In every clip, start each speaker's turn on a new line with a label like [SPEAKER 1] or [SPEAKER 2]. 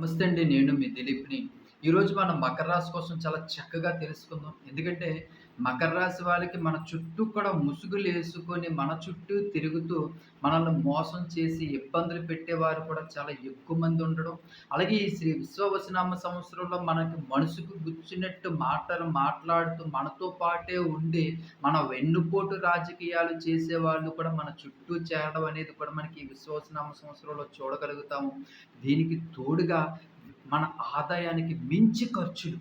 [SPEAKER 1] నమస్తే అండి. నేను మీ దిలీప్‌ని. ఈరోజు మనం మకర రాశి కోసం చాలా చక్కగా తెలుసుకుందాం. ఎందుకంటే మకర రాశి వాళ్ళకి మన చుట్టూ కూడా ముసుగులేసుకొని మన చుట్టూ తిరుగుతూ మనల్ని మోసం చేసి ఇబ్బందులు పెట్టేవారు కూడా చాలా ఎక్కువ మంది ఉండడం. అలాగే ఈ శ్రీ విశ్వవసనామ సంవత్సరంలో మనకి మనసుకు గుచ్చినట్టు మాటలు మాట్లాడుతూ మనతో పాటే ఉండి మన వెన్నుపోటు రాజకీయాలు చేసేవాళ్ళు కూడా మన చుట్టూ చేరడం అనేది కూడా మనకి ఈ సంవత్సరంలో చూడగలుగుతాము. దీనికి తోడుగా మన ఆదాయానికి మించి ఖర్చులు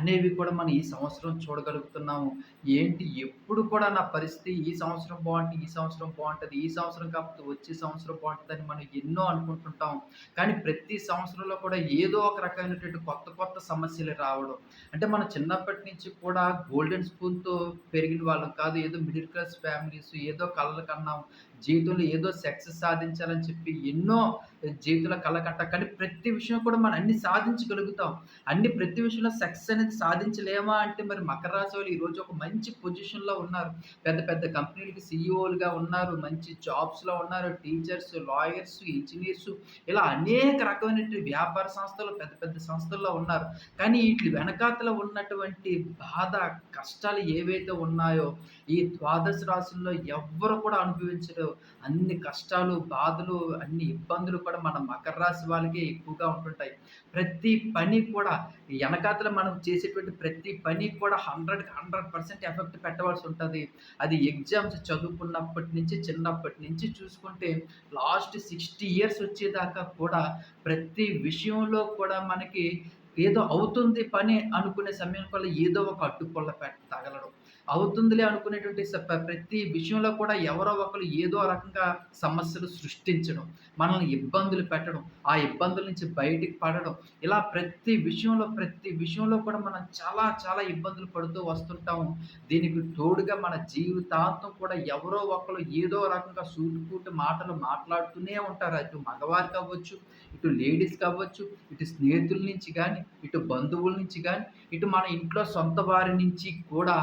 [SPEAKER 1] అనేవి కూడా మనం ఈ సంవత్సరం చూడగలుగుతున్నాము. ఏంటి ఎప్పుడు కూడా నా పరిస్థితి ఈ సంవత్సరం బాగుంటుంది ఈ సంవత్సరం బాగుంటుంది ఈ సంవత్సరం కాకపోతే వచ్చే సంవత్సరం బాగుంటుందని మనం ఎన్నో అనుకుంటుంటాం. కానీ ప్రతి సంవత్సరంలో కూడా ఏదో ఒక రకమైనటువంటి కొత్త కొత్త సమస్యలు రావడం. అంటే మనం చిన్నప్పటి నుంచి కూడా గోల్డెన్ స్పూన్‌తో పెరిగిన వాళ్ళం కాదు. ఏదో మిడిల్ క్లాస్ ఫ్యామిలీస్ ఏదో కళ్ళ కన్నాం. జీవితంలో ఏదో సక్సెస్ సాధించాలని చెప్పి ఎన్నో జీవితంలో కళ్ళ కంటాం. కానీ ప్రతి విషయం కూడా మనం అన్ని సాధించగలుగుతాం. అన్ని ప్రతి విషయంలో సక్సెస్ అనేది సాధించలేమా అంటే మరి మకర రాశి వాళ్ళు ఈరోజు ఒక మంచి మంచి పొజిషన్‌లో ఉన్నారు. పెద్ద పెద్ద కంపెనీలకి సీఈఓలుగా ఉన్నారు. మంచి జాబ్స్‌లో ఉన్నారు. టీచర్స్, లాయర్స్, ఇంజనీర్స్ ఇలా అనేక రకమైనటువంటి వ్యాపార సంస్థలు పెద్ద పెద్ద సంస్థల్లో ఉన్నారు. కానీ వీటి వెనకాతలో ఉన్నటువంటి బాధ, కష్టాలు ఏవైతే ఉన్నాయో ఈ ద్వాదశ రాశుల్లో ఎవ్వరు కూడా అనుభవించరు. అన్ని కష్టాలు, బాధలు, అన్ని ఇబ్బందులు కూడా మన మకర రాశి వాళ్ళకే ఎక్కువగా ఉంటుంటాయి. ప్రతి పని కూడా వెనకాతలు మనం చేసేటువంటి ప్రతి పని కూడా 100కి 100% ఎఫెక్ట్ పెట్టవలసి ఉంటుంది అది ఎగ్జామ్స్ చదువుకున్నప్పటి నుంచి, చిన్నప్పటి నుంచి చూసుకుంటే లాస్ట్ 60 ఇయర్స్ వచ్చేదాకా కూడా ప్రతి విషయంలో కూడా మనకి ఏదో అవుతుంది పని అనుకునే సమయం వల్ల ఏదో ఒక అడ్డుపుల్ల పెట్ట తగలడం. అవుతుందిలే అనుకునేటువంటి ప్రతి విషయంలో కూడా ఎవరో ఒకరు ఏదో రకంగా సమస్యలు సృష్టించడం. మనల్ని ఇబ్బందులు పెట్టడం. ఆ ఇబ్బందుల నుంచి బయటికి పడడం. ఇలా ప్రతి విషయంలో, ప్రతి విషయంలో కూడా మనం చాలా చాలా ఇబ్బందులు పడుతూ వస్తుంటాము. దీనికి తోడుగా మన జీవితాంతం కూడా ఎవరో ఒకరు ఏదో రకంగా సూటుకూటు మాటలు మాట్లాడుతూనే ఉంటారు. అటు మగవారు కావచ్చు, ఇటు లేడీస్ కావచ్చు, ఇటు స్నేహితుల నుంచి కానీ ఇటు బంధువుల నుంచి కానీ ఇటు మన ఇంట్లో సొంత వారి నుంచి కూడా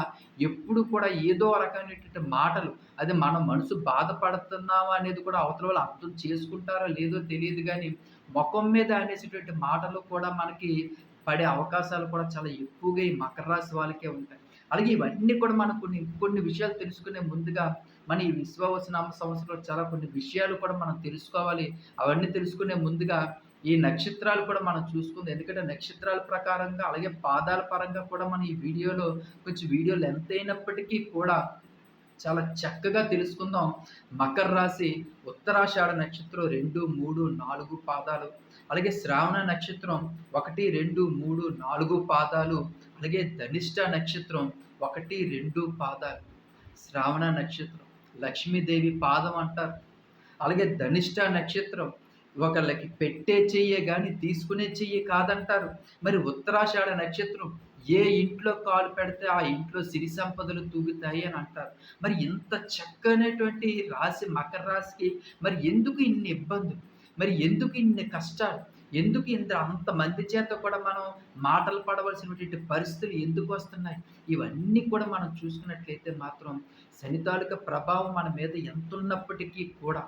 [SPEAKER 1] ఎప్పుడు కూడా ఏదో రకమైనటువంటి మాటలు అది మన మనసు బాధపడుతున్నామా అనేది కూడా అవతల వాళ్ళు అర్థం చేసుకుంటారో లేదో తెలియదు కానీ మొఖం మీద అనేసేటువంటి మాటలు కూడా మనకి పడే అవకాశాలు కూడా చాలా ఎక్కువగా ఈ మకర రాశి వాళ్ళకే ఉంటాయి. అలాగే ఇవన్నీ కూడా మనం కొన్ని కొన్ని విషయాలు తెలుసుకునే ముందుగా మన ఈ విశ్వవసనామ సంవత్సరంలో చాలా కొన్ని విషయాలు కూడా మనం తెలుసుకోవాలి. అవన్నీ తెలుసుకునే ముందుగా ఈ నక్షత్రాలు కూడా మనం చూసుకుందాం. ఎందుకంటే నక్షత్రాల ప్రకారంగా అలాగే పాదాల పరంగా కూడా మనం ఈ వీడియోలో కొంచెం వీడియోలు లెంత్ అయినప్పటికీ కూడా చాలా చక్కగా తెలుసుకుందాం. మకర రాశి ఉత్తరాషాఢ నక్షత్రం 2, 3, 4 పాదాలు. అలాగే శ్రావణ నక్షత్రం 1, 2, 3, 4 పాదాలు. అలాగే ధనిష్ట నక్షత్రం 1, 2 పాదాలు. శ్రావణ నక్షత్రం లక్ష్మీదేవి పాదం అంటారు. అలాగే ధనిష్ట నక్షత్రం ఒకళ్ళకి పెట్టే చెయ్యే కానీ తీసుకునే చెయ్యి కాదంటారు. మరి ఉత్తరాషాఢ నక్షత్రం ఏ ఇంట్లో కాలు పెడితే ఆ ఇంట్లో సిరి సంపదలు తూగుతాయి అని అంటారు. మరి ఇంత చక్కనటువంటి రాశి మకర రాశికి మరి ఎందుకు ఇన్ని ఇబ్బందులు? మరి ఎందుకు ఇన్ని కష్టాలు? ఎందుకు ఇంత అంతమంది చేత కూడా మనం మాటలు పడవలసినటువంటి పరిస్థితులు ఎందుకు వస్తున్నాయి ఇవన్నీ కూడా మనం చూసుకున్నట్లయితే మాత్రం శనితాలిక ప్రభావం మన మీద ఎంత ఉన్నప్పటికీ కూడా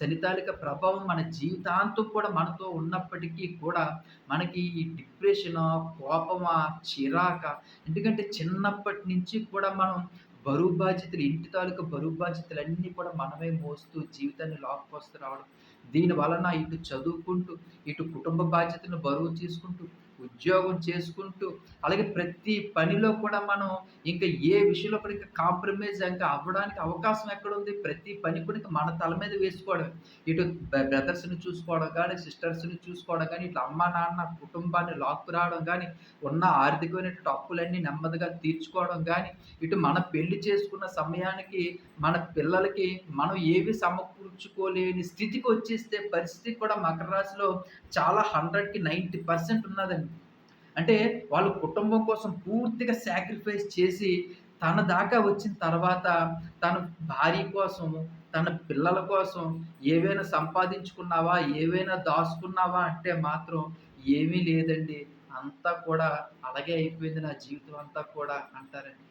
[SPEAKER 1] శనితాలిక ప్రభావం మన జీవితాంతం కూడా మనతో ఉన్నప్పటికీ కూడా మనకి ఈ డిప్రెషనా, కోపమా, చిరాక ఎందుకంటే చిన్నప్పటి నుంచి కూడా మనం బరువు బాధ్యతలు ఇంటి తాలూకా బరువు బాధ్యతలన్నీ కూడా మనమే మోస్తూ జీవితాన్ని లాక్కొస్తూ రావడం. దీని వలన ఇటు చదువుకుంటూ, ఇటు కుటుంబ బాధ్యతను బరువు తీసుకుంటూ, ఉద్యోగం చేసుకుంటూ, అలాగే ప్రతి పనిలో కూడా మనం ఇంకా ఏ విషయంలో కూడా ఇంకా కాంప్రమైజ్ ఇంకా అవ్వడానికి అవకాశం ఎక్కడ ఉంది ప్రతి పని కూడా మన తల మీద వేసుకోవడం ఇటు బ్రదర్స్‌ని చూసుకోవడం కానీ సిస్టర్స్‌ని చూసుకోవడం కానీ ఇట్లా అమ్మ, నాన్న కుటుంబాన్ని లాక్కు రావడం కానీ ఉన్న ఆర్థికమైనటువంటి అప్పులన్నీ నెమ్మదిగా తీర్చుకోవడం కానీ ఇటు మన పెళ్ళి చేసుకున్న సమయానికి మన పిల్లలకి మనం ఏవి సమకూర్చుకోలేని స్థితికి వచ్చేస్తే పరిస్థితి కూడా మకర రాశిలో చాలా 100కి 90% ఉన్నదండి. అంటే వాళ్ళు కుటుంబం కోసం పూర్తిగా సాక్రిఫైస్ చేసి తన దాకా వచ్చిన తర్వాత తన భార్య కోసము, తన పిల్లల కోసం ఏవైనా సంపాదించుకున్నావా? ఏవైనా దాసుకున్నావా? అంటే మాత్రం ఏమీ లేదండి. అంతా కూడా అలాగే అయిపోయింది నా జీవితం అంతా కూడా అంటారండి.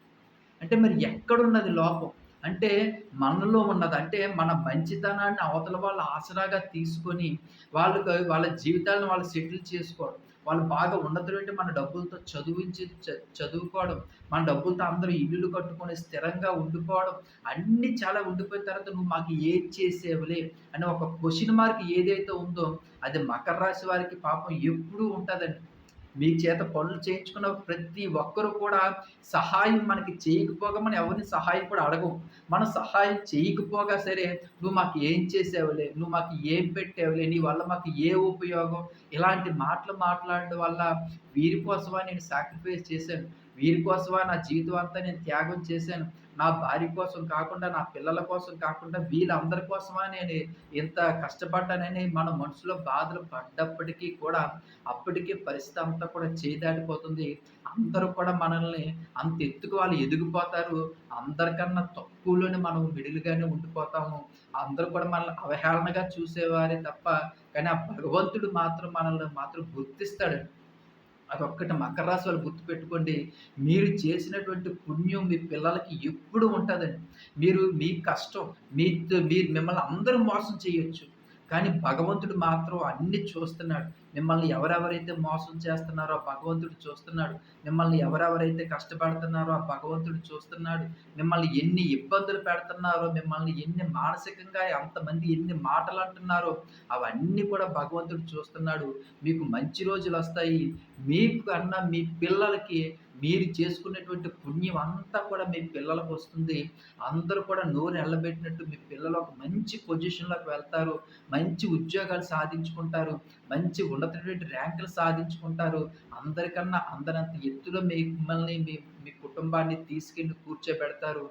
[SPEAKER 1] అంటే మరి ఎక్కడున్నది లోపం? అంటే మనలో ఉన్నది అంటే మన మంచితనాన్ని అవతల వాళ్ళ ఆసరాగా తీసుకొని వాళ్ళకి వాళ్ళ జీవితాలను వాళ్ళు సెటిల్ చేసుకోవడం వాళ్ళు బాగా ఉన్నటువంటి మన డబ్బులతో చదివించి చ చదువుకోవడం. మన డబ్బులతో అందరూ ఇల్లులు కట్టుకొని స్థిరంగా ఉండిపోవడం. అన్నీ చాలా ఉండిపోయిన తర్వాత నువ్వు మాకు ఏది చేసేవలే అని ఒక క్వశ్చన్ మార్క్ ఏదైతే ఉందో అది మకర రాశి వారికి పాపం ఎప్పుడూ ఉంటుందండి. మీ చేత పనులు చేయించుకున్న ప్రతి ఒక్కరు కూడా సహాయం మనకి చేయకపోగా మనం ఎవరిని సహాయం కూడా అడగం మనం సహాయం చేయకపోగా సరే నువ్వు మాకు ఏం చేసావులే నువ్వు మాకు ఏం పెట్టావులే నీ వల్ల మాకు ఏ ఉపయోగం? ఇలాంటి మాటలు మాట్లాడడం వల్ల వీరి కోసమా నేను సాక్రిఫైస్ చేశాను? వీరి కోసమా నా జీవితం అంతా నేను త్యాగం చేశాను? నా భార్య కోసం కాకుండా నా పిల్లల కోసం కాకుండా వీళ్ళందరి కోసమా నేను ఇంత కష్టపడ్డానని మన మనసులో బాధలు పడ్డప్పటికీ కూడా అప్పటికే పరిస్థితి అంతా కూడా చేదాడిపోతుంది అందరూ కూడా మనల్ని అంత ఎత్తుకు వాళ్ళు ఎదిగిపోతారు. అందరికన్నా తక్కువలోనే మనం మిడిల్గానే ఉండిపోతాము. అందరూ కూడా మనల్ని అవహేళనగా చూసేవారే తప్ప కానీ ఆ భగవంతుడు మాత్రం మనల్ని మాత్రం గుర్తిస్తాడు. అదొక్కటి మకర రాశి వాళ్ళు గుర్తుపెట్టుకోండి. మీరు చేసినటువంటి పుణ్యం మీ పిల్లలకి ఎప్పుడు ఉంటుందండి. మీరు మీ కష్టం మీ మీరు మిమ్మల్ని అందరూ మోసం చేయొచ్చు. కానీ భగవంతుడు మాత్రం అన్ని చూస్తున్నాడు. మిమ్మల్ని ఎవరెవరైతే మోసం చేస్తున్నారో ఆ భగవంతుడు చూస్తున్నాడు. మిమ్మల్ని ఎవరెవరైతే కష్టపడుతున్నారో ఆ భగవంతుడు చూస్తున్నాడు. మిమ్మల్ని ఎన్ని ఇబ్బందులు పెడుతున్నారో మిమ్మల్ని ఎన్ని మానసికంగా అంతమంది ఎన్ని మాటలు అంటున్నారో అవన్నీ కూడా భగవంతుడు చూస్తున్నాడు. మీకు మంచి రోజులు వస్తాయి. మీకు అన్న మీ పిల్లలకి మీరు చేసుకునేటువంటి పుణ్యం అంతా కూడా మీ పిల్లలకు వస్తుంది. అందరూ కూడా నోరు ఎల్లబెట్టినట్టు మీ పిల్లలు ఒక మంచి పొజిషన్లోకి వెళ్తారు. మంచి ఉద్యోగాలు సాధించుకుంటారు. మంచి ఉన్నతటువంటి ర్యాంకులు సాధించుకుంటారు. అందరికన్నా అందరంత ఎత్తులో మిమ్మల్ని మీ మీ కుటుంబాన్ని తీసుకెళ్ళి కూర్చోబెడతారు.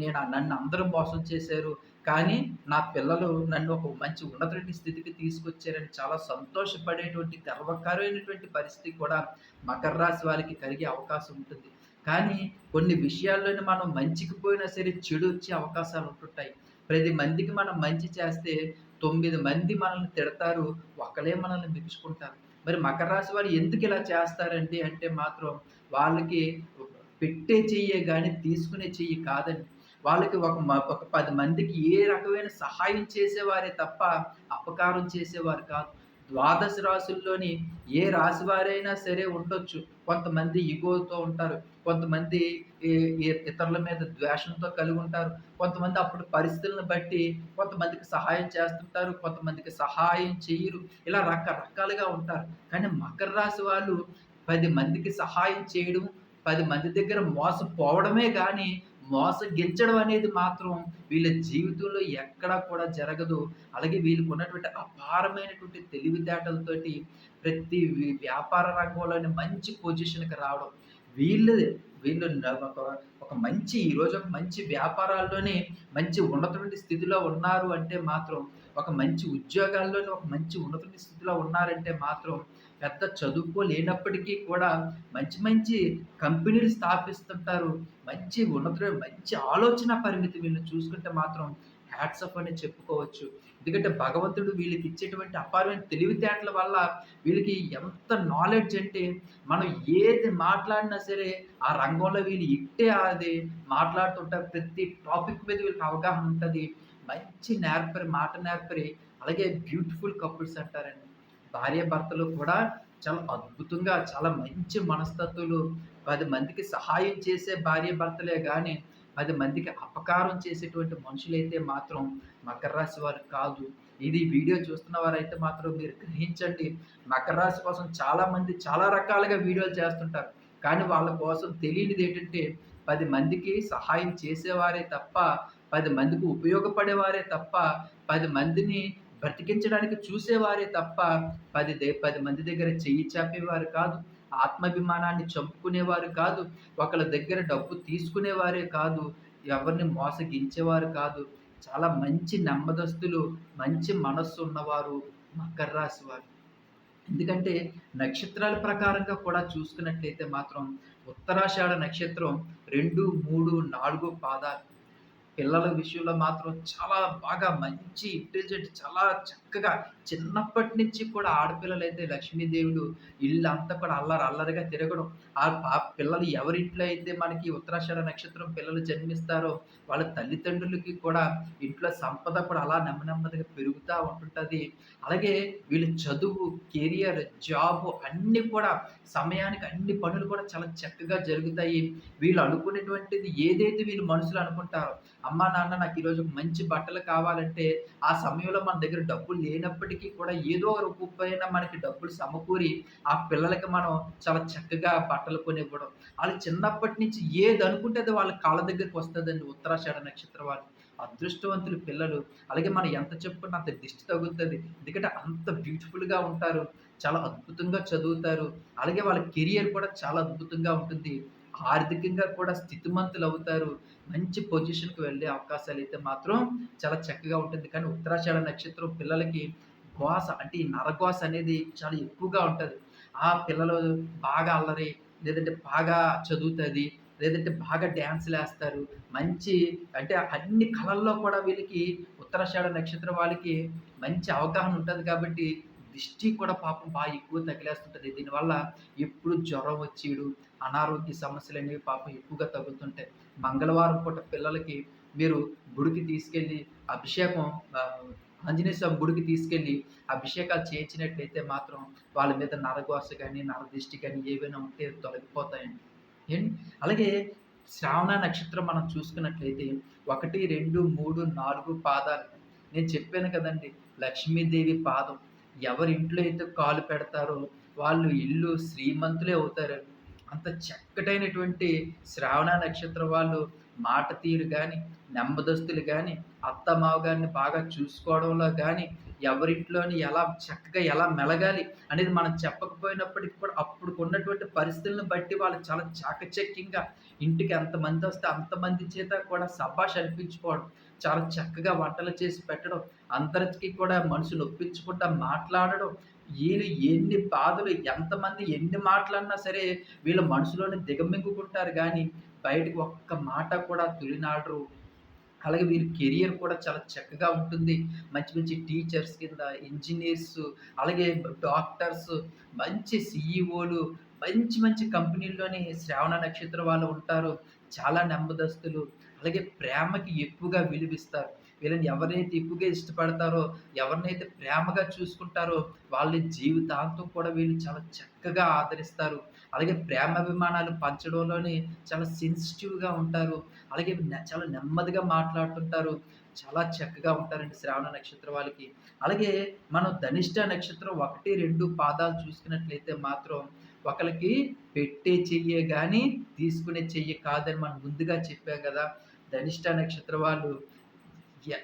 [SPEAKER 1] నేను నన్ను అందరూ మోసం చేశారు. కానీ నా పిల్లలు నన్ను ఒక మంచి ఉన్నతమైన స్థితికి తీసుకొచ్చారని చాలా సంతోషపడేటువంటి గర్వకరమైనటువంటి పరిస్థితి కూడా మకర రాశి వారికి కలిగే అవకాశం ఉంటుంది. కానీ కొన్ని విషయాల్లోనే మనం మంచికి పోయినా సరే చెడు వచ్చే అవకాశాలు ఉంటుంటాయి. ప్రతి మందికి మనం మంచి చేస్తే తొమ్మిది మంది మనల్ని తిడతారు ఒకలే మనల్ని మెచ్చుకుంటారు. మరి మకర రాశి వారు ఎందుకు ఇలా చేస్తారండి అంటే మాత్రం వాళ్ళకి పెట్టే చెయ్యే కానీ తీసుకునే చెయ్యి కాదండి. వాళ్ళకి ఒక ఒక పది మందికి ఏ రకమైన సహాయం చేసేవారే తప్ప అపకారం చేసేవారు కాదు. ద్వాదశ రాశుల్లోని ఏ రాశి వారైనా సరే ఉండొచ్చు. కొంతమంది ఇగోతో ఉంటారు. కొంతమంది ఇతరుల మీద ద్వేషంతో కలిగి ఉంటారు. కొంతమంది అప్పుడు పరిస్థితులను బట్టి కొంతమందికి సహాయం చేస్తుంటారు. కొంతమందికి సహాయం చేయరు. ఇలా రకరకాలుగా ఉంటారు. కానీ మకర రాశి వాళ్ళు పది మందికి సహాయం చేయడం పది మంది దగ్గర మోసపోవడమే కానీ మోసగించడం అనేది మాత్రం వీళ్ళ జీవితంలో ఎక్కడా కూడా జరగదు. అలాగే వీళ్ళకు ఉన్నటువంటి అపారమైనటువంటి తెలివితేటలతోటి ప్రతి వ్యాపార రంగంలోని మంచి పొజిషన్కి రావడం. వీళ్ళు వీళ్ళు ఒక ఒక మంచి ఈరోజు ఒక మంచి వ్యాపారాల్లోనే మంచి ఉన్నతమైన స్థితిలో ఉన్నారు అంటే మాత్రం ఒక మంచి ఉద్యోగాల్లోనే ఒక మంచి ఉన్నతమైన స్థితిలో ఉన్నారంటే మాత్రం పెద్ద చదువుకోలేనప్పటికీ కూడా మంచి మంచి కంపెనీలు స్థాపిస్తుంటారు. మంచి ఉన్నతులు మంచి ఆలోచన పరిమితి వీళ్ళని చూసుకుంటే మాత్రం హ్యాట్స్ అప్ అని చెప్పుకోవచ్చు. ఎందుకంటే భగవంతుడు వీళ్ళకి ఇచ్చేటువంటి అపారమైన తెలివితేటల వల్ల వీళ్ళకి ఎంత నాలెడ్జ్ అంటే మనం ఏది మాట్లాడినా సరే ఆ రంగంలో వీళ్ళు ఇట్టే అది మాట్లాడుతుంటారు. ప్రతి టాపిక్ మీద వీళ్ళకి అవగాహన ఉంటుంది. మంచి నేర్పరి మాట నేర్పరి అలాగే బ్యూటిఫుల్ కపుల్స్ అంటారండి. భార్య భర్తలు కూడా చాలా అద్భుతంగా చాలా మంచి మనస్తత్వులు పది మందికి సహాయం చేసే భార్య భర్తలే కానీ పది మందికి అపకారం చేసేటువంటి మనుషులైతే మాత్రం మకర రాశి వారు కాదు. ఇది వీడియో చూస్తున్న వారైతే మాత్రం మీరు గ్రహించండి. మకర రాశి కోసం చాలామంది చాలా రకాలుగా వీడియోలు చేస్తుంటారు. కానీ వాళ్ళ కోసం తెలియనిది ఏంటంటే పది మందికి సహాయం చేసేవారే తప్ప పది మందికి ఉపయోగపడేవారే తప్ప పది మందిని బ్రతికించడానికి చూసేవారే తప్ప పది పది మంది దగ్గర చెయ్యి చాపేవారు కాదు ఆత్మాభిమానాన్ని చంపుకునేవారు కాదు ఒకళ్ళ దగ్గర డబ్బు తీసుకునేవారే కాదు ఎవరిని మోసగించేవారు కాదు. చాలా మంచి నెమ్మదస్తులు మంచి మనస్సు ఉన్నవారు మకర రాశి వారు. ఎందుకంటే నక్షత్రాల ప్రకారంగా కూడా చూసుకున్నట్లయితే మాత్రం ఉత్తరాషాఢ నక్షత్రం రెండు మూడు నాలుగు పాదాలు పిల్లల విషయంలో మాత్రం చాలా బాగా మంచి ఇంటెలిజెంట్ చాలా చక్కగా చిన్నప్పటి నుంచి కూడా ఆడపిల్లలైతే లక్ష్మీదేవుడు ఇల్లంతా కూడా అల్లరి అల్లరిగా తిరగడం ఆ పిల్లలు ఎవరింట్లో అయితే మనకి ఉత్తరాషాఢ నక్షత్రం పిల్లలు జన్మిస్తారో వాళ్ళ తల్లిదండ్రులకి కూడా ఇంట్లో సంపద కూడా అలా నెమ్మ నెమ్మదిగా పెరుగుతూ ఉంటుంటుంది అలాగే వీళ్ళ చదువు, కెరియర్, జాబ్ అన్నీ కూడా సమయానికి అన్ని పనులు కూడా చాలా చక్కగా జరుగుతాయి. వీళ్ళు అనుకునేటువంటిది ఏదైతే వీళ్ళు మనుషులు అనుకుంటారో, అమ్మా, నాన్న నాకు ఈరోజు మంచి బట్టలు కావాలంటే, ఆ సమయంలో మన దగ్గర డబ్బులు లేనప్పటికీ కూడా ఏదో ఒక రూపైన మనకి డబ్బులు సమకూరి, ఆ పిల్లలకి మనం చాలా చక్కగా బట్టలు కొనివ్వడం. వాళ్ళు చిన్నప్పటి నుంచి ఏదనుకుంటే అది వాళ్ళ కాళ్ళ దగ్గరికి వస్తుందండి ఉత్తరాషాఢ నక్షత్రం వాళ్ళు. అదృష్టవంతులు పిల్లలు. అలాగే మనం ఎంత చెప్పుకున్నా అంత దిష్టి తగులుతుంది ఎందుకంటే అంత బ్యూటిఫుల్‌గా ఉంటారు. చాలా అద్భుతంగా చదువుతారు. అలాగే వాళ్ళ కెరియర్ కూడా చాలా అద్భుతంగా ఉంటుంది. ఆర్థికంగా కూడా స్థితిమంతులు అవుతారు మంచి పొజిషన్‌కి వెళ్ళే అవకాశాలు అయితే మాత్రం చాలా చక్కగా ఉంటుంది. కానీ ఉత్తరాషాఢ నక్షత్రం పిల్లలకి గోస అంటే ఈ నరగోస అనేది చాలా ఎక్కువగా ఉంటుంది ఆ పిల్లలు బాగా అల్లరి, లేదంటే బాగా చదువుతుంది లేదంటే బాగా డాన్స్‌లేస్తారు. మంచి అంటే అన్ని కళల్లో కూడా వీళ్ళకి ఉత్తరాషాఢ నక్షత్రం వాళ్ళకి మంచి అవగాహన ఉంటుంది కాబట్టి, దిష్టి కూడా పాపం బాగా ఎక్కువ తగిలేస్తుంటుంది దీనివల్ల ఎప్పుడు జ్వరం వచ్చేడు అనారోగ్య సమస్యలు అనేవి పాపం ఎక్కువగా తగ్గుతుంటాయి మంగళవారం పూట పిల్లలకి మీరు గుడికి తీసుకెళ్ళి అభిషేకం ఆంజనేయ స్వామి గుడికి తీసుకెళ్ళి అభిషేకాలు చేయించినట్లయితే మాత్రం వాళ్ళ మీద నరగోస కానీ నరదిష్టి కానీ ఏవైనా ఉంటే తొలగిపోతాయండి. ఏంటి అలాగే శ్రావణ నక్షత్రం మనం చూసుకున్నట్లయితే 1, 2, 3, 4 పాదాలు. నేను చెప్పాను కదండీ! లక్ష్మీదేవి పాదం. ఎవరింట్లో అయితే కాలు పెడతారో వాళ్ళు ఇల్లు శ్రీమంతులే అవుతారు అంత చక్కటైనటువంటి శ్రావణ నక్షత్రం వాళ్ళు మాట తీరు కానీ నెమ్మదస్తులు కానీ అత్తమామ గారిని బాగా చూసుకోవడంలో కానీ ఎవరింట్లోని ఎలా చక్కగా ఎలా మెలగాలి అనేది మనం చెప్పకపోయినప్పటికీ కూడా అప్పుడు ఉన్నటువంటి పరిస్థితులను బట్టి వాళ్ళు చాలా చాకచక్యంగా ఇంటికి ఎంతమంది వస్తే అంతమంది చేత కూడా సభాష్ అనిపించుకోవడం. చాలా చక్కగా వంటలు చేసి పెట్టడం. అందరికి కూడా మనుషులు ఒప్పించకుండా మాట్లాడడం. వీళ్ళు ఎన్ని బాధలు ఎంతమంది ఎన్ని మాటలన్నా సరే వీళ్ళు మనసులోనే దిగమింగుకుంటారు కానీ బయటకు ఒక్క మాట కూడా తొలినాడరు. అలాగే వీరి కెరియర్ కూడా చాలా చక్కగా ఉంటుంది. మంచి మంచి టీచర్స్ కింద, ఇంజనీర్స్ అలాగే డాక్టర్స్, మంచి సీఈఓలు, మంచి మంచి కంపెనీల్లోని శ్రావణ నక్షత్రం వాళ్ళు ఉంటారు. చాలా నెమ్మదస్తులు. అలాగే ప్రేమకి ఎక్కువగా విలువిస్తారు. వీళ్ళని ఎవరైతే ఎక్కువగా ఇష్టపడతారో, ఎవరినైతే ప్రేమగా చూసుకుంటారో వాళ్ళని జీవితాంతం కూడా వీళ్ళు చాలా చక్కగా ఆదరిస్తారు. అలాగే ప్రేమాభిమానాలు పంచడంలోనే చాలా సెన్సిటివ్‌గా ఉంటారు. అలాగే చాలా నెమ్మదిగా మాట్లాడుతుంటారు. చాలా చక్కగా ఉంటారండి శ్రావణ నక్షత్రం వాళ్ళకి. అలాగే మనం ధనిష్ట నక్షత్రం 1, 2 పాదాలు చూసుకున్నట్లయితే మాత్రం ఒకరికి పెట్టే చెయ్యే కానీ తీసుకునే చెయ్యి కాదని మనం ముందుగా చెప్పాం కదా ధనిష్ట నక్షత్ర వాళ్ళు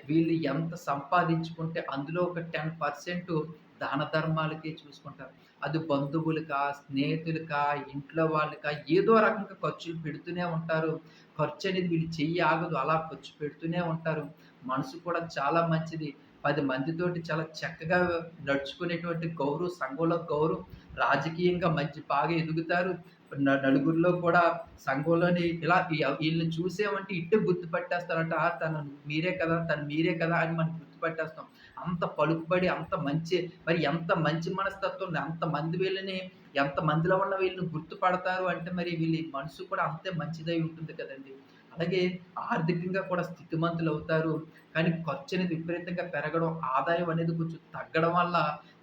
[SPEAKER 1] వీళ్ళు ఎంత సంపాదించుకుంటే అందులో ఒక 10% దాన ధర్మాలకే చూసుకుంటారు. అది బంధువులకా, స్నేహితులకా, ఇంట్లో వాళ్ళకా ఏదో రకంగా ఖర్చులు పెడుతూనే ఉంటారు. ఖర్చు అనేది వీళ్ళు చెయ్యి ఆగదు. అలా ఖర్చు పెడుతూనే ఉంటారు. మనసు కూడా చాలా మంచిది. పది మందితోటి చాలా చక్కగా నడుచుకునేటువంటి గౌరవం, సంఘంలో గౌరవం, రాజకీయంగా మంచి బాగా ఎదుగుతారు. న నలుగురిలో కూడా సంఘంలోని ఇలా వీళ్ళని ఈళ్ళని చూసామంటే ఇట్టే గుర్తుపట్టేస్తారంట. తను మీరే కదా! తను మీరే కదా! అని మనం గుర్తుపట్టేస్తాం. అంత పలుకుబడి, అంత మంచి మరి ఎంత మంచి మనస్తత్వం అంత మంది వీళ్ళని ఎంత మందిలో ఉన్న వీళ్ళని గుర్తుపడతారు అంటే మరి వీళ్ళ మనసు కూడా అంతే మంచిదై ఉంటుంది కదండీ! అలాగే ఆర్థికంగా కూడా స్థితిమంతులు అవుతారు కానీ ఖర్చు అనేది విపరీతంగా పెరగడం, ఆదాయం అనేది కొంచెం తగ్గడం వల్ల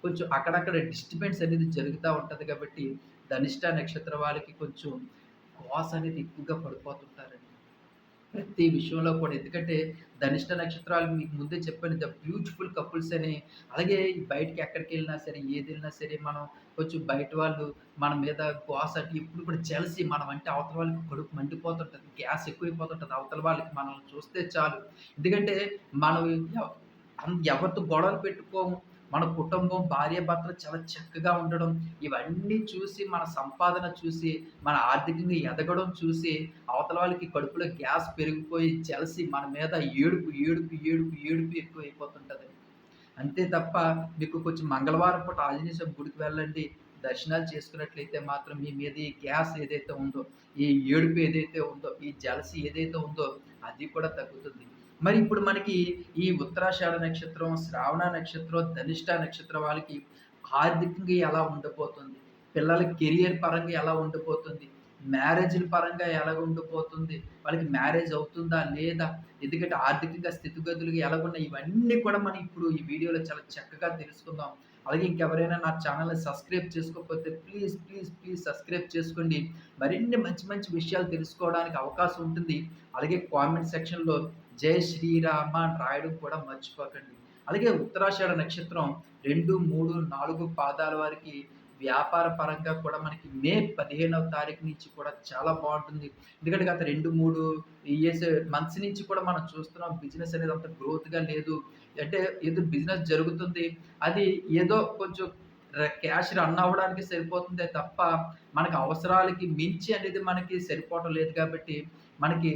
[SPEAKER 1] కొంచెం అక్కడక్కడ డిస్టర్బెన్స్ అనేది జరుగుతూ ఉంటుంది కాబట్టి ధనిష్ట నక్షత్ర వాళ్ళకి కొంచెం గోస అనేది ఎక్కువగా పడిపోతుంటారండి. ప్రతి విషయంలో కూడా. ఎందుకంటే ధనిష్ట నక్షత్రాలు మీకు ముందే చెప్పాను ద బ్యూటిఫుల్ కపుల్స్ అని. అలాగే బయటికి ఎక్కడికెళ్ళినా సరే, ఏది వెళ్ళినా సరే మనం కొంచెం బయట వాళ్ళు మన మీద గ్వాస్ అంటే ఎప్పుడు కూడా జలసి మనం అంటే అవతల వాళ్ళకి కడుపు మండిపోతుంటుంది గ్యాస్ ఎక్కువైపోతుంటుంది అవతల వాళ్ళకి మనల్ని చూస్తే చాలు. ఎందుకంటే మనం ఎవరితో గొడవలు పెట్టుకోము. మన కుటుంబం, భార్యాభర్తలు చాలా చక్కగా ఉండడం, ఇవన్నీ చూసి మన సంపాదన చూసి, మన ఆర్థికంగా ఎదగడం చూసి, అవతల వాళ్ళకి కడుపులో గ్యాస్ పెరిగిపోయి జెలసీ మన మీద ఏడుపు, ఏడుపు, ఏడుపు, ఏడుపు ఎక్కువ అయిపోతుంటుంది అంతే తప్ప మీకు కొంచెం మంగళవారం పూట ఆంజనేయ గుడికి వెళ్ళండి. దర్శనాలు చేసుకున్నట్లయితే మాత్రం మీ మీద ఈ గ్యాస్ ఏదైతే ఉందో, ఈ ఏడుపు ఏదైతే ఉందో, ఈ జలసి ఏదైతే ఉందో అది కూడా తగ్గుతుంది. మరి ఇప్పుడు మనకి ఈ ఉత్తరాషాఢ నక్షత్రం, శ్రావణ నక్షత్రం, ధనిష్ట నక్షత్రం వాళ్ళకి ఆర్థికంగా ఎలా ఉండబోతుంది? పిల్లల కెరియర్ పరంగా ఎలా ఉండబోతుంది? మ్యారేజ్‌ల పరంగా ఎలా ఉండిపోతుంది? వాళ్ళకి మ్యారేజ్ అవుతుందా? లేదా? ఎందుకంటే ఆర్థికంగా స్థితిగతులుగా ఎలాగున్నాయి? ఇవన్నీ కూడా మనం ఇప్పుడు ఈ వీడియోలో చాలా చక్కగా తెలుసుకుందాం. అలాగే ఇంకెవరైనా నా ఛానల్ని సబ్స్క్రైబ్ చేసుకోకపోతే ప్లీజ్, ప్లీజ్, ప్లీజ్ సబ్స్క్రైబ్ చేసుకోండి. మరిన్ని మంచి మంచి విషయాలు తెలుసుకోవడానికి అవకాశం ఉంటుంది. అలాగే కామెంట్ సెక్షన్‌లో జై శ్రీరామ అని రాయడం కూడా మర్చిపోకండి. అలాగే ఉత్తరాషాఢ నక్షత్రం 2, 3, 4 పాదాల వారికి వ్యాపార పరంగా కూడా మనకి మే 15వ తారీఖు నుంచి కూడా చాలా బాగుంటుంది ఎందుకంటే గత 2, 3 ఇయర్స్ మంత్స్ నుంచి కూడా మనం చూస్తున్నాం బిజినెస్ అనేది అంత గ్రోత్‌గా లేదు. అంటే ఏదో బిజినెస్ జరుగుతుంది. అది ఏదో కొంచెం క్యాష్ రన్ అవ్వడానికి సరిపోతుందే తప్ప, మనకు అవసరాలకి మించి అనేది మనకి సరిపోవటం లేదు కాబట్టి, మనకి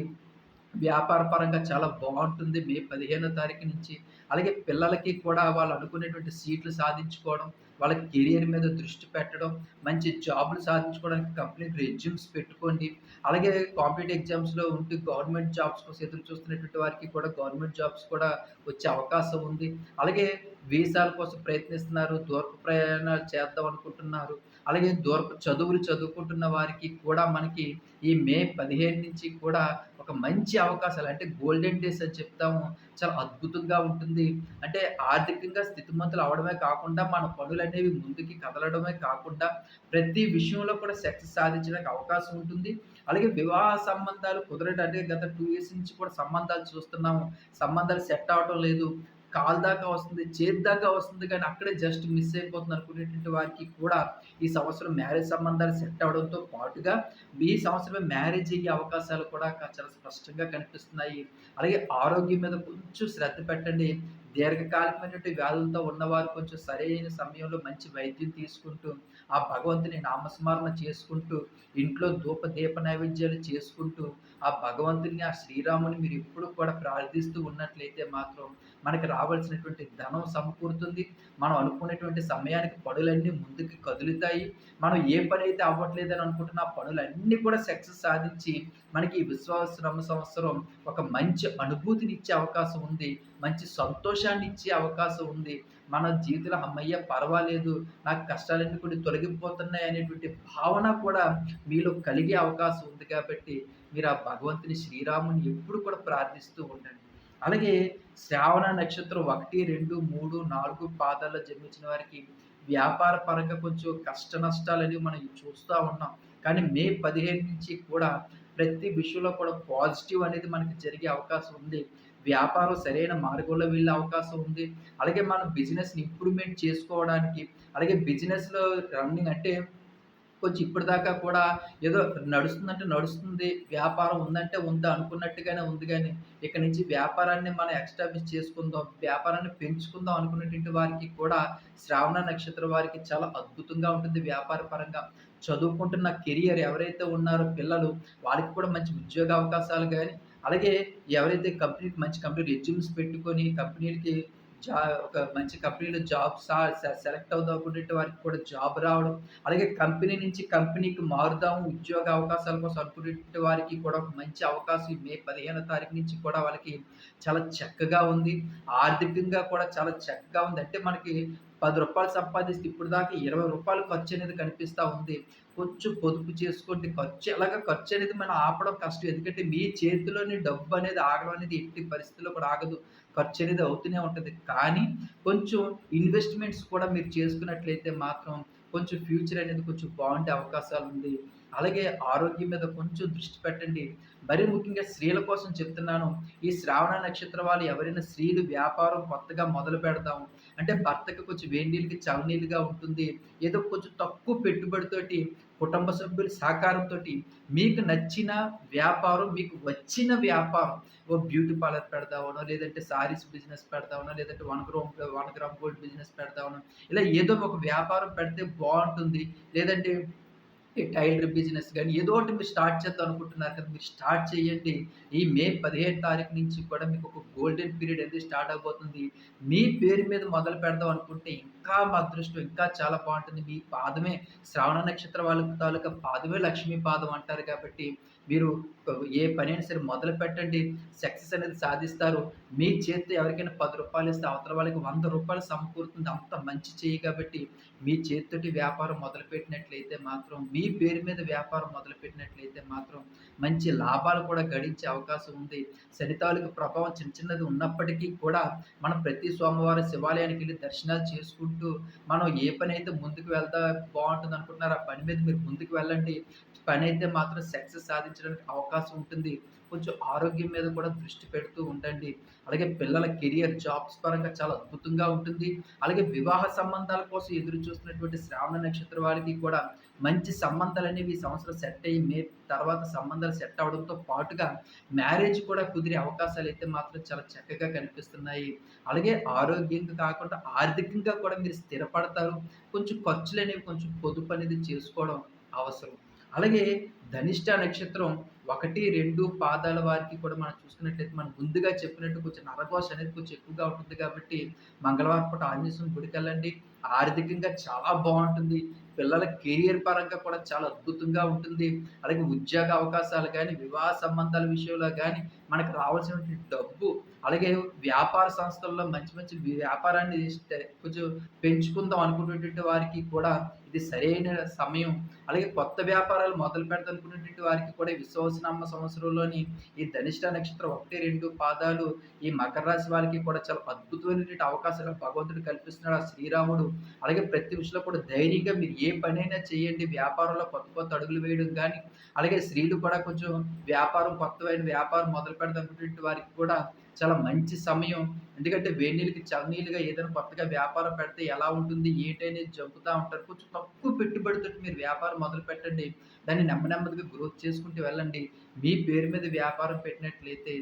[SPEAKER 1] వ్యాపార పరంగా చాలా బాగుంటుంది మే 15 తారీఖు నుంచి. అలాగే పిల్లలకి కూడా వాళ్ళు అనుకునేటువంటి సీట్లు సాధించుకోవడం, వాళ్ళ కెరియర్ మీద దృష్టి పెట్టడం, మంచి జాబ్‌లు సాధించుకోవడానికి కంపెనీకి రెజ్యూమ్స్ పెట్టుకోండి. అలాగే కాంపిటేటివ్ ఎగ్జామ్స్‌లో ఉంటూ గవర్నమెంట్ జాబ్స్ కోసం ఎదురు చూస్తున్నటువంటి వారికి కూడా గవర్నమెంట్ జాబ్స్ కూడా వచ్చే అవకాశం ఉంది. అలాగే వీసాల కోసం ప్రయత్నిస్తున్నారు. దూరపు ప్రయాణాలు చేద్దాం అనుకుంటున్నారు. అలాగే దూరపు చదువులు చదువుకుంటున్న వారికి కూడా మనకి ఈ మే 15 నుంచి కూడా ఒక మంచి అవకాశాలు అంటే గోల్డెన్ డేస్ అని చెప్తాము. చాలా అద్భుతంగా ఉంటుంది. అంటే ఆర్థికంగా స్థితిమంతులు అవ్వడమే కాకుండా, మన పనులు అనేవి ముందుకి కదలడమే కాకుండా, ప్రతి విషయంలో కూడా సక్సెస్ సాధించడానికి అవకాశం ఉంటుంది. అలాగే వివాహ సంబంధాలు కుదరడం గత టూ ఇయర్స్ నుంచి కూడా సంబంధాలు చూస్తున్నాము. సంబంధాలు సెట్ అవడం లేదు. కాలు దాకా వస్తుంది, చేతి దాకా వస్తుంది కానీ అక్కడే జస్ట్ మిస్ అయిపోతుంది అనుకునేటువంటి వారికి కూడా ఈ సంవత్సరం మ్యారేజ్ సంబంధాలు సెట్ అవ్వడంతో పాటుగా, ఈ సంవత్సరమే మ్యారేజ్ అయ్యే అవకాశాలు కూడా చాలా స్పష్టంగా కనిపిస్తున్నాయి. అలాగే ఆరోగ్యం మీద కొంచెం శ్రద్ధ పెట్టండి. దీర్ఘకాలికమైనటువంటి వ్యాధులతో ఉన్నవారు కొంచెం సరైన సమయంలో మంచి వైద్యం తీసుకుంటూ, ఆ భగవంతుని నామస్మరణ చేసుకుంటూ, ఇంట్లో ధూప దీప నైవేద్యాలు చేసుకుంటూ, ఆ భగవంతుని ఆ శ్రీరాముని మీరు ఎప్పుడు కూడా ప్రార్థిస్తూ ఉన్నట్లయితే మాత్రం మనకి రావాల్సినటువంటి ధనం సమకూరుతుంది. మనం అనుకున్నటువంటి సమయానికి పనులన్నీ ముందుకు కదులుతాయి. మనం ఏ పని అయితే అవ్వట్లేదు అవ్వట్లేదని అనుకుంటున్న ఆ పనులన్నీ కూడా సక్సెస్ సాధించి, మనకి ఈ విశ్వావశ్రమ సంవత్సరం ఒక మంచి అనుభూతిని ఇచ్చే అవకాశం ఉంది. మంచి సంతోషాన్ని ఇచ్చే అవకాశం ఉంది. మన జీవితంలో అమ్మయ్య పర్వాలేదు. నాకు కష్టాలన్నీ కూడా తొలగిపోతున్నాయి అనేటువంటి భావన కూడా మీలో కలిగే అవకాశం ఉంది కాబట్టి, మీరు ఆ భగవంతుని శ్రీరాముని ఎప్పుడు కూడా ప్రార్థిస్తూ ఉండండి. అలాగే శ్రావణ నక్షత్రం 1, 2, 3, 4 పాదాల్లో జన్మించిన వారికి వ్యాపార పరంగా కొంచెం కష్ట నష్టాలని మనం చూస్తూ ఉన్నాం. కానీ మే 15 నుంచి కూడా ప్రతి విషయంలో కూడా పాజిటివ్ అనేది మనకి జరిగే అవకాశం ఉంది. వ్యాపారం సరైన మార్గంలో వెళ్ళే అవకాశం ఉంది. అలాగే మనం బిజినెస్‌ని ఇంప్రూవ్‌మెంట్ చేసుకోవడానికి, అలాగే బిజినెస్‌లో రన్నింగ్ అంటే కొంచెం ఇప్పటిదాకా కూడా ఏదో నడుస్తుందంటే నడుస్తుంది. వ్యాపారం ఉందంటే ఉంది అనుకున్నట్టుగానే ఉంది కానీ ఇక్కడ నుంచి వ్యాపారాన్ని మనం ఎక్స్టాబ్లిష్ చేసుకుందాం, వ్యాపారాన్ని పెంచుకుందాం అనుకున్నటువంటి వారికి కూడా శ్రావణ నక్షత్రం వారికి చాలా అద్భుతంగా ఉంటుంది వ్యాపార పరంగా. చదువుకుంటున్న కెరియర్ ఎవరైతే ఉన్నారో పిల్లలు, వాళ్ళకి కూడా మంచి ఉద్యోగ అవకాశాలు కానీ అలాగే ఎవరైతే కంపెనీకి మంచి కంపెనీ రెజ్యూమ్స్ పెట్టుకొని కంపెనీలకి జా ఒక మంచి కంపెనీలో జాబ్ సా సెలెక్ట్ అవుదాం అనుకునే వారికి కూడా జాబ్ రావడం, అలాగే కంపెనీ నుంచి కంపెనీకి మారుదాము ఉద్యోగ అవకాశాల కోసం అనుకునే వారికి కూడా ఒక మంచి అవకాశం మే 15 తారీఖు నుంచి కూడా వాళ్ళకి చాలా చక్కగా ఉంది. ఆర్థికంగా కూడా చాలా చక్కగా ఉంది. అంటే మనకి పది రూపాయలు సంపాదిస్తే ఇప్పటి దాకా ఇరవై రూపాయలు ఖర్చు అనేది కనిపిస్తూ ఉంది. కొంచెం పొదుపు చేసుకోండి. ఖర్చు ఇలాగా ఖర్చు అనేది మనం ఆపడం కష్టం. ఎందుకంటే మీ చేతిలోని డబ్బు అనేది ఆగడం అనేది ఎట్టి పరిస్థితిలో కూడా ఆగదు. ఖర్చు అనేది అవుతూనే ఉంటుంది కానీ కొంచెం ఇన్వెస్ట్‌మెంట్స్ కూడా మీరు చేసుకున్నట్లయితే మాత్రం కొంచెం ఫ్యూచర్ అనేది కొంచెం బాగుండే అవకాశాలు ఉంది అలాగే ఆరోగ్యం మీద కొంచెం దృష్టి పెట్టండి. మరి ముఖ్యంగా స్త్రీల కోసం చెప్తున్నాను. ఈ శ్రావణ నక్షత్ర వాళ్ళు ఎవరైనా స్త్రీలు వ్యాపారం కొత్తగా మొదలు పెడతాం అంటే భర్తకి కొంచెం వేడి నీళ్ళకి ఉంటుంది. ఏదో కొంచెం తక్కువ పెట్టుబడితోటి కుటుంబ సభ్యుల సహకారంతో మీకు నచ్చిన వ్యాపారం, మీకు వచ్చిన వ్యాపారం ఓ బ్యూటీ పార్లర్ పెడదామనో, లేదంటే సారీస్ బిజినెస్ పెడదామనో, లేదంటే one gram one gram gold business పెడదామనో, ఇలా ఏదో ఒక వ్యాపారం పెడితే బాగుంటుంది లేదంటే ఈ టైలర్ బిజినెస్ కానీ ఏదో ఒకటి మీరు స్టార్ట్ చేద్దాం అనుకుంటున్నారు కదా! మీరు స్టార్ట్ చేయండి. ఈ మే 15 తారీఖు నుంచి కూడా మీకు ఒక గోల్డెన్ పీరియడ్ అనేది స్టార్ట్ అవబోతుంది మీ పేరు మీద మొదలు పెడదాం అనుకుంటే ఇంకా ఇంకా మా అదృష్టం ఇంకా చాలా బాగుంటుంది మీ పాదమే శ్రావణ నక్షత్ర వాళ్ళ తాలూకా పాదమే లక్ష్మీ పాదం అంటారు కాబట్టి మీరు ఏ పనైనా సరే మొదలు పెట్టండి. సక్సెస్ అనేది సాధిస్తారు. మీ చేతితో ఎవరికైనా పది రూపాయలు ఇస్తే అవతల వాళ్ళకి వంద రూపాయలు సమకూరుతుంది. అంత మంచి చేయి కాబట్టి మీ చేతితోటి వ్యాపారం మొదలుపెట్టినట్లయితే మాత్రం మీ పేరు మీద వ్యాపారం మొదలుపెట్టినట్లయితే మాత్రం మంచి లాభాలు కూడా గడించే అవకాశం ఉంది. శనితాలకు ప్రభావం చిన్న చిన్నది ఉన్నప్పటికీ కూడా మనం ప్రతి సోమవారం శివాలయానికి వెళ్ళి దర్శనాలు చేసుకుంటూ మనం ఏ పని అయితే ముందుకు వెళ్తా బాగుంటుంది అనుకుంటున్నారో ఆ పని మీద మీరు ముందుకు వెళ్ళండి. పని అయితే మాత్రం సక్సెస్ సాధించడానికి అవకాశం ఉంటుంది. కొంచెం ఆరోగ్యం మీద కూడా దృష్టి పెడుతూ ఉండండి. అలాగే పిల్లల కెరియర్ జాబ్స్ పరంగా చాలా అద్భుతంగా ఉంటుంది. అలాగే వివాహ సంబంధాల కోసం ఎదురు చూస్తున్నటువంటి శ్రావణ నక్షత్ర వారికి కూడా మంచి సంబంధాలు అనేవి ఈ సంవత్సరం సెట్ అయ్యి మే తర్వాత సంబంధాలు సెట్ అవడంతో పాటుగా మ్యారేజ్ కూడా కుదిరే అవకాశాలు అయితే మాత్రం చాలా చక్కగా కనిపిస్తున్నాయి. అలాగే ఆరోగ్యంగా కాకుండా ఆర్థికంగా కూడా మీరు స్థిరపడతారు. కొంచెం ఖర్చులు అనేవి కొంచెం పొదుపు అనేది చేసుకోవడం అవసరం. అలాగే ధనిష్ట నక్షత్రం ఒకటి రెండు పాదాల వారికి కూడా మనం చూసుకున్నట్లయితే మనం ముందుగా చెప్పినట్టు కొంచెం నరకోశ అనేది కొంచెం ఎక్కువగా ఉంటుంది కాబట్టి మంగళవారం పూట ఆంజనేయం గుడికి వెళ్ళండి. ఆర్థికంగా చాలా బాగుంటుంది. పిల్లల కెరియర్ పరంగా కూడా చాలా అద్భుతంగా ఉంటుంది. అలాగే ఉద్యోగ అవకాశాలు కానీ వివాహ సంబంధాల విషయంలో కానీ మనకు రావాల్సినటువంటి డబ్బు అలాగే వ్యాపార సంస్థల్లో మంచి మంచి వ్యాపారాన్ని కొంచెం పెంచుకుందాం అనుకున్నటువంటి వారికి కూడా ఇది సరైన సమయం. అలాగే కొత్త వ్యాపారాలు మొదలు పెడతానుకునేటువంటి వారికి కూడా విశ్వాసనామ సంవత్సరంలోని ఈ ధనిష్ట నక్షత్రం ఒకటి రెండు పాదాలు ఈ మకర రాశి వారికి కూడా చాలా అద్భుతమైనటువంటి అవకాశాలు భగవంతుడు కల్పిస్తున్నాడు. ఆ శ్రీరాముడు అలాగే ప్రతి విషయంలో కూడా ధైర్యంగా మీరు ఏ పనైనా చేయండి. వ్యాపారంలో కొత్త కొత్త అడుగులు వేయడం కానీ అలాగే స్త్రీలు కూడా కొంచెం వ్యాపారం కొత్తమైన వ్యాపారం మొదలు పెడతానుకునేటువంటి వారికి కూడా చాలా మంచి సమయం. ఎందుకంటే వేడినీళ్ళకి చలనీళ్ళుగా ఏదైనా కొత్తగా వ్యాపారం పెడితే ఎలా ఉంటుంది ఏంటనేది చెబుతూ ఉంటారు. కొంచెం తక్కువ పెట్టుబడితో మీరు వ్యాపారం మొదలు పెట్టండి. దాన్ని నెమ్మ నెమ్మదిగా గ్రోత్ చేసుకుంటూ వెళ్ళండి. మీ పేరు మీద వ్యాపారం పెట్టినట్లయితే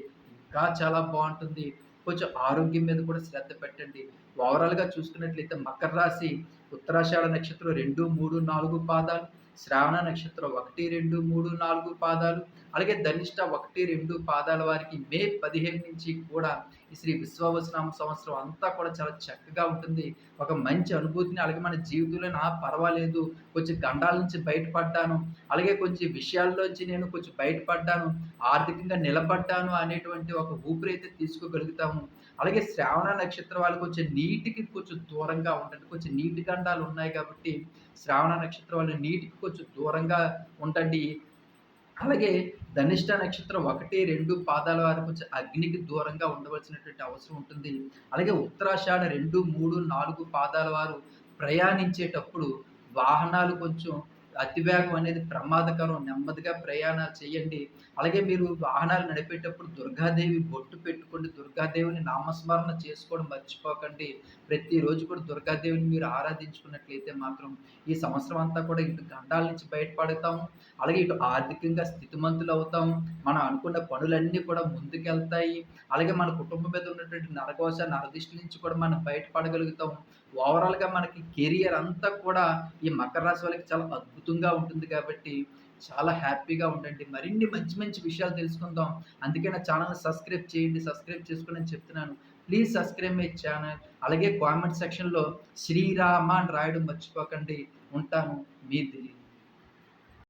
[SPEAKER 1] ఇంకా చాలా బాగుంటుంది. కొంచెం ఆరోగ్యం మీద కూడా శ్రద్ధ పెట్టండి. ఓవరాల్గా చూసుకున్నట్లయితే మకర రాశి ఉత్తరాషాఢ నక్షత్రం రెండు మూడు నాలుగు పాదాలు శ్రావణ నక్షత్రం ఒకటి రెండు మూడు నాలుగు పాదాలు అలాగే ధనిష్ట ఒకటి రెండు పాదాల వారికి మే పదిహేను నుంచి కూడా ఈ శ్రీ విశ్వావసనామ సంవత్సరం అంతా కూడా చాలా చక్కగా ఉంటుంది. ఒక మంచి అనుభూతిని అలాగే మన జీవితంలో నా పర్వాలేదు కొంచెం గండాల నుంచి బయటపడ్డాను అలాగే కొంచెం విషయాల్లోంచి నేను కొంచెం బయటపడ్డాను ఆర్థికంగా నిలబడ్డాను అనేటువంటి ఒక ఊపిరి అయితే తీసుకోగలుగుతాము. అలాగే శ్రావణ నక్షత్రం వాళ్ళు కొంచెం నీటికి కొంచెం దూరంగా ఉండండి కొంచెం నీటి గండాలు ఉన్నాయి కాబట్టి శ్రావణ నక్షత్రం వాళ్ళు నీటికి కొంచెం దూరంగా ఉండండి అలాగే ధనిష్ట నక్షత్రం ఒకటి రెండు పాదాల వారు కొంచెం అగ్నికి దూరంగా ఉండవలసినటువంటి అవసరం ఉంటుంది. అలాగే ఉత్తరాషాఢ రెండు మూడు నాలుగు పాదాల వారు ప్రయాణించేటప్పుడు వాహనాలు కొంచెం అతివేగం అనేది ప్రమాదకరం నెమ్మదిగా ప్రయాణాలు చేయండి. అలాగే మీరు వాహనాలు నడిపేటప్పుడు దుర్గాదేవి బొట్టు పెట్టుకోండి. దుర్గాదేవిని నామస్మరణ చేసుకోవడం మర్చిపోకండి. ప్రతిరోజు కూడా దుర్గాదేవిని మీరు ఆరాధించుకున్నట్లయితే మాత్రం ఈ సంవత్సరం అంతా కూడా ఇటు గండాల నుంచి బయటపడతాం అలాగే ఇటు ఆర్థికంగా స్థితిమంతులు అవుతాం మనం అనుకున్న పనులన్నీ కూడా ముందుకెళ్తాయి. అలాగే మన కుటుంబం మీద ఉన్నటువంటి నరకోశ నరదిష్టి నుంచి కూడా మనం బయటపడగలుగుతాం ఓవరాల్గా మనకి కెరియర్ అంతా కూడా ఈ మకర రాశి వాళ్ళకి చాలా అద్భుతంగా ఉంటుంది కాబట్టి చాలా హ్యాపీగా ఉండండి. మరిన్ని మంచి మంచి విషయాలు తెలుసుకుందాం. అందుకే నా ఛానల్ సబ్స్క్రైబ్ చేయండి. సబ్స్క్రైబ్ చేసుకుని చెప్తున్నాను. Please subscribe my channel. అలాగే కామెంట్ సెక్షన్లో శ్రీరామ అని రాయడం మర్చిపోకండి. ఉంటాను. మీ దిలీప్.